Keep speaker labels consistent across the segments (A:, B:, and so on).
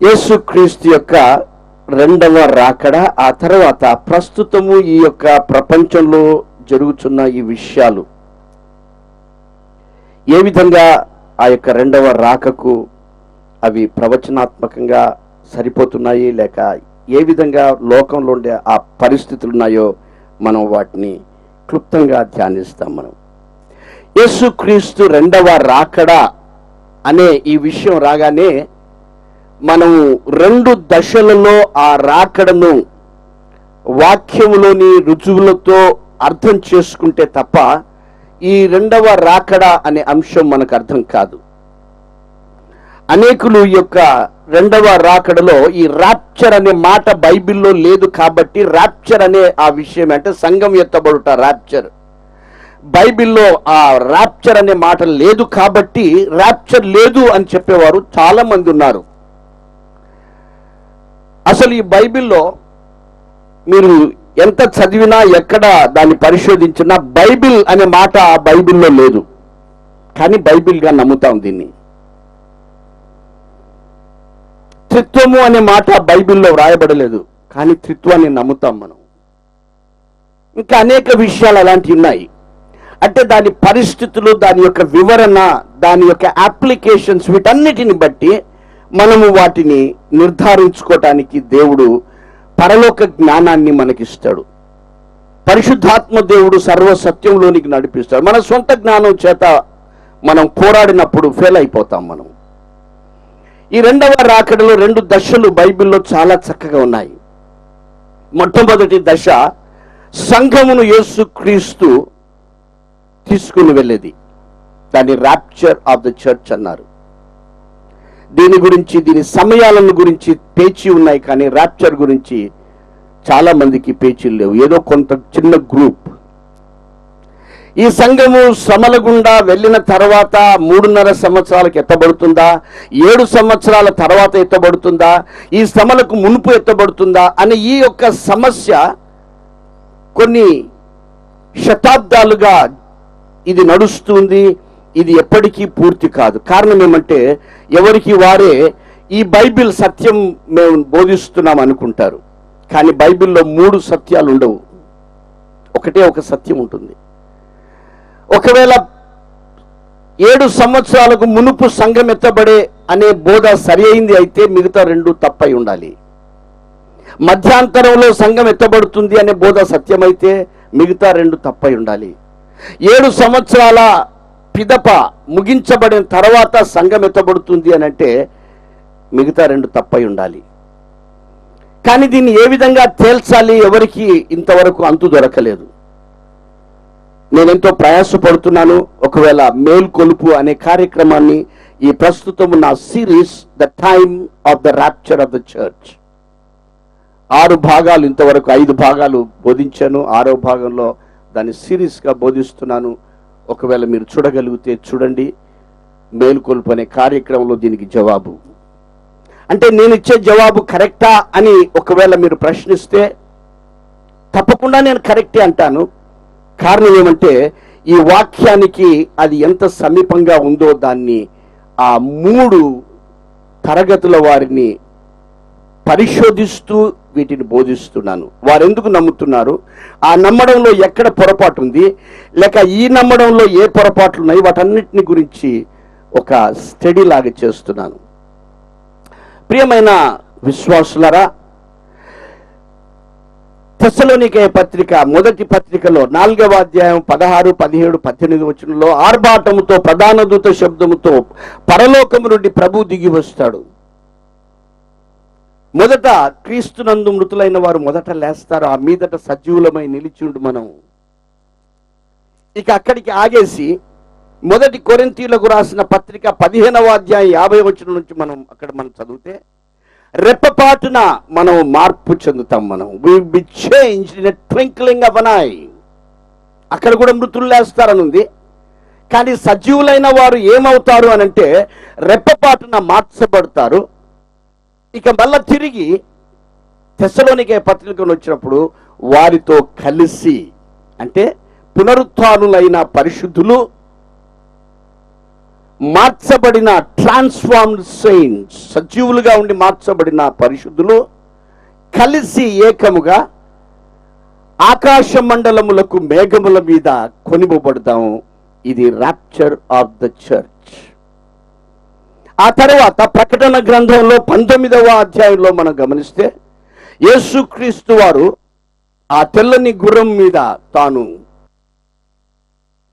A: యేసుక్రీస్తు యొక్క రెండవ రాకడ ఆ తర్వాత ప్రస్తుతము ఈ యొక్క ప్రపంచంలో జరుగుతున్న ఈ విషయాలు. ఏ విధంగా ఆ యొక్క రెండవ రాకకు అవి ప్రవచనాత్మకంగా సరిపోతున్నాయి లేక ఏ విధంగా లోకంలో ఉండే ఆ పరిస్థితులు ఉన్నాయో మనం వాటిని క్లుప్తంగా ధ్యానిస్తాం మనం. యేసుక్రీస్తు రెండవ రాకడ అనే ఈ విషయం రాగానే మనం రెండు దశలలో ఆ రాకడను వాక్యములోని రుజువులతో అర్థం చేసుకుంటే తప్ప ఈ రెండవ రాకడ అనే అంశం మనకు అర్థం కాదు. అనేకులు ఈ యొక్క రెండవ రాకడలో ఈ రాప్చర్ అనే మాట బైబిల్లో లేదు కాబట్టి రాప్చర్ అనే ఆ విషయం అంటే సంఘం ఎత్తబడుట రాప్చర్. బైబిల్లో ఆ రాప్చర్ అనే మాట లేదు కాబట్టి రాప్చర్ లేదు అని చెప్పేవారు చాలా మంది ఉన్నారు. అసలు ఈ బైబిల్లో మీరు ఎంత చదివినా ఎక్కడ దాన్ని పరిశోధించినా బైబిల్ అనే మాట ఆ బైబిల్లో లేదు. కానీ బైబిల్గా నమ్ముతాం దీన్ని. త్రిత్వము అనే మాట బైబిల్లో వ్రాయబడలేదు. కానీ త్రిత్వాన్ని నమ్ముతాం మనం. ఇంకా అనేక విషయాలు అలాంటివి ఉన్నాయి. అంటే దాని పరిస్థితులు దాని యొక్క వివరణ దాని యొక్క అప్లికేషన్స్ వీటన్నిటిని బట్టి మనము వాటిని నిర్ధారించుకోవటానికి దేవుడు పరలోక జ్ఞానాన్ని మనకిస్తాడు. పరిశుద్ధాత్మ దేవుడు సర్వ సత్యంలోనికి నడిపిస్తాడు. మన సొంత జ్ఞానం చేత మనం పోరాడినప్పుడు ఫెయిల్ అయిపోతాం మనం ఈ రెండవ రాకడలో రెండు దశలు బైబిల్లో చాలా చక్కగా ఉన్నాయి. మొట్టమొదటి దశ సంఘమును యేసుక్రీస్తు తీసుకుని వెళ్ళేది. దాన్ని ర్యాప్చర్ ఆఫ్ ద చర్చ్ అన్నారు. దీని గురించి దీని సమయాలను గురించి పేచీ ఉన్నాయి కానీ ర్యాప్చర్ గురించి చాలా మందికి పేచీలు లేవు. ఏదో కొంత చిన్న గ్రూప్ ఈ సంఘము శ్రమల గుండా వెళ్ళిన తర్వాత మూడున్నర సంవత్సరాలకు ఎత్తబడుతుందా? ఏడు సంవత్సరాల తర్వాత ఎత్తబడుతుందా? ఈ శ్రమలకు మునుపు ఎత్తబడుతుందా? అనే ఈ యొక్క సమస్య కొన్ని శతాబ్దాలుగా ఇది నడుస్తుంది. ఇది ఎప్పటికీ పూర్తి కాదు. కారణం ఏమంటే ఎవరికి వారే ఈ బైబిల్ సత్యం మేము బోధిస్తున్నాం అనుకుంటారు. కానీ బైబిల్లో మూడు సత్యాలు ఉండవు. ఒకటే ఒక సత్యం ఉంటుంది. ఒకవేళ ఏడు సంవత్సరాలకు మునుపు సంఘం ఎత్తబడే అనే బోధ సరి అయింది అయితే మిగతా రెండు తప్పై ఉండాలి. మధ్యాంతరంలో సంఘం ఎత్తబడుతుంది అనే బోధ సత్యమైతే మిగతా రెండు తప్పై ఉండాలి. ఏడు సంవత్సరాల పిదప ముగించబడిన తర్వాత సంఘం ఎత్తబడుతుంది అని అంటే మిగతా రెండు తప్పై ఉండాలి. కానీ దీన్ని ఏ విధంగా తేల్చాలి ఎవరికి ఇంతవరకు అంతు దొరకలేదు. నేనెంతో ప్రయాసపడుతున్నాను ఒకవేళ మేల్కొలుపు అనే కార్యక్రమాన్ని ఈ ప్రస్తుతం నా series the time of the rapture of the church ఆరు భాగాలు ఇంతవరకు ఐదు భాగాలు బోధించాను. ఆరో భాగంలో దాన్ని సిరీస్గా బోధిస్తున్నాను. ఒకవేళ మీరు చూడగలిగితే చూడండి మేలుకొల్పు అనే కార్యక్రమంలో దీనికి జవాబు. అంటే నేను ఇచ్చే జవాబు కరెక్టా అని ఒకవేళ మీరు ప్రశ్నిస్తే తప్పకుండా నేను కరెక్టే అంటాను. కారణం ఏమంటే ఈ వాక్యానికి అది ఎంత సమీపంగా ఉందో దాన్ని ఆ మూడు తరగతుల వారిని పరిశోధిస్తూ వీటిని బోధిస్తున్నాను. వారు ఎందుకు నమ్ముతున్నారు? ఆ నమ్మడంలో ఎక్కడ పొరపాటు ఉంది లేక ఈ నమ్మడంలో ఏ పొరపాట్లు ఉన్నాయి వాటన్నిటిని గురించి ఒక స్టడీ లాగా చేస్తున్నాను. ప్రియమైన విశ్వాసులరా తెసలోనికే పత్రిక మొదటి పత్రికలో నాలుగవ అధ్యాయం పదహారు పదిహేడు పద్దెనిమిది వచనంలో ఆర్భాటముతో ప్రధాన దూత శబ్దముతో పరలోకము నుండి ప్రభు దిగి వస్తాడు. మొదట క్రీస్తునందు మృతులైన వారు మొదట లేస్తారు. ఆ మీదట సజీవులమై నిలిచిండు మనం. ఇక అక్కడికి ఆగేసి మొదటి కొరింతీలకు రాసిన పత్రిక పదిహేనవ అధ్యాయం యాభై వచ్చిన నుంచి మనం అక్కడ మనం చదివితే రెప్పపాటున మనం మార్పు చెందుతాం మనం. Be change in twinkling of an eye అక్కడ కూడా మృతులు లేస్తారని ఉంది కానీ సజీవులైన వారు ఏమవుతారు అని అంటే రెప్పపాటున మార్చబడతారు. ఇక మళ్ళా తిరిగి తెసలోనికే పత్రికను వచ్చినప్పుడు వారితో కలిసి అంటే పునరుత్నులైన పరిశుద్ధులు మార్చబడిన ట్రాన్స్ఫార్మ్డ్ సెయింట్స్ సజీవులుగా ఉండి మార్చబడిన పరిశుద్ధులు కలిసి ఏకముగా ఆకాశ మండలములకు మేఘముల మీద కొనిపోబడతాము ఇది రాప్చర్ ఆఫ్ ద చర్చ్ ఆ తర్వాత ప్రకటన గ్రంథంలో పంతొమ్మిదవ అధ్యాయంలో మనం గమనిస్తే యేసుక్రీస్తు వారు ఆ తెల్లని గుర్రం మీద తాను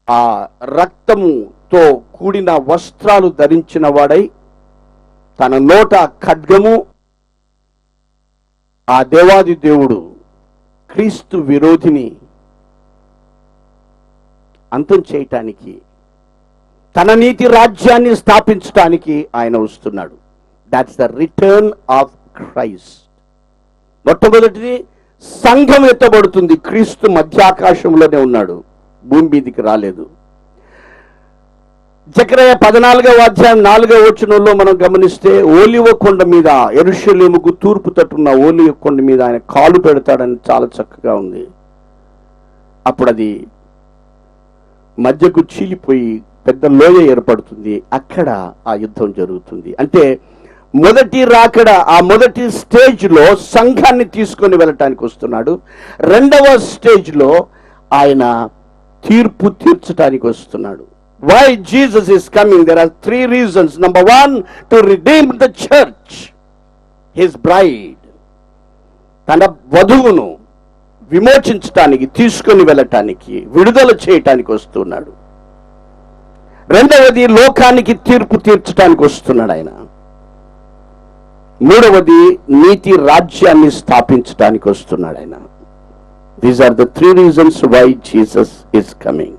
A: ఆ రక్తముతో కూడిన వస్త్రాలు ధరించిన వాడై తన నోట ఖడ్గము ఆ దేవాది దేవుడు క్రీస్తు విరోధిని అంతం చేయటానికి తన నీతి రాజ్యాన్ని స్థాపించడానికి ఆయన వస్తున్నాడు. That's the return of Christ మొట్టమొదటిది సంఘం ఎత్తబడుతుంది. క్రీస్తు మధ్యాకాశంలోనే ఉన్నాడు. భూమి మీదికి రాలేదు. జకరయ పద్నాలుగవ అధ్యాయం నాలుగవ వచనంలో మనం గమనిస్తే ఓలివ కొండ మీద ఎరుషలేముకు తూర్పు తట్టున్న ఓలివ కొండ మీద ఆయన కాలు పెడతాడని చాలా చక్కగా ఉంది. అప్పుడు అది మధ్యకు చీలిపోయి పెద్ద లోయ ఏర్పడుతుంది. అక్కడ ఆ యుద్ధం జరుగుతుంది. అంటే మొదటి రాకడ ఆ మొదటి స్టేజ్లో సంఘాన్ని తీసుకొని వెళ్ళటానికి వస్తున్నాడు. రెండవ స్టేజ్లో ఆయన తీర్పు తీర్చడానికి వస్తున్నాడు. Why Jesus is coming there are three reasons number one to redeem the church his bride తన వధువును విమోచించటానికి తీసుకొని వెళ్ళటానికి విడుదల చేయటానికి వస్తున్నాడు. రెండవది లోకానికి తీర్పు తీర్చడానికి వస్తున్నాడు ఆయన. మూడవది నీతి రాజ్యాన్ని స్థాపించడానికి వస్తున్నాడు ఆయన. These are the three reasons why Jesus is coming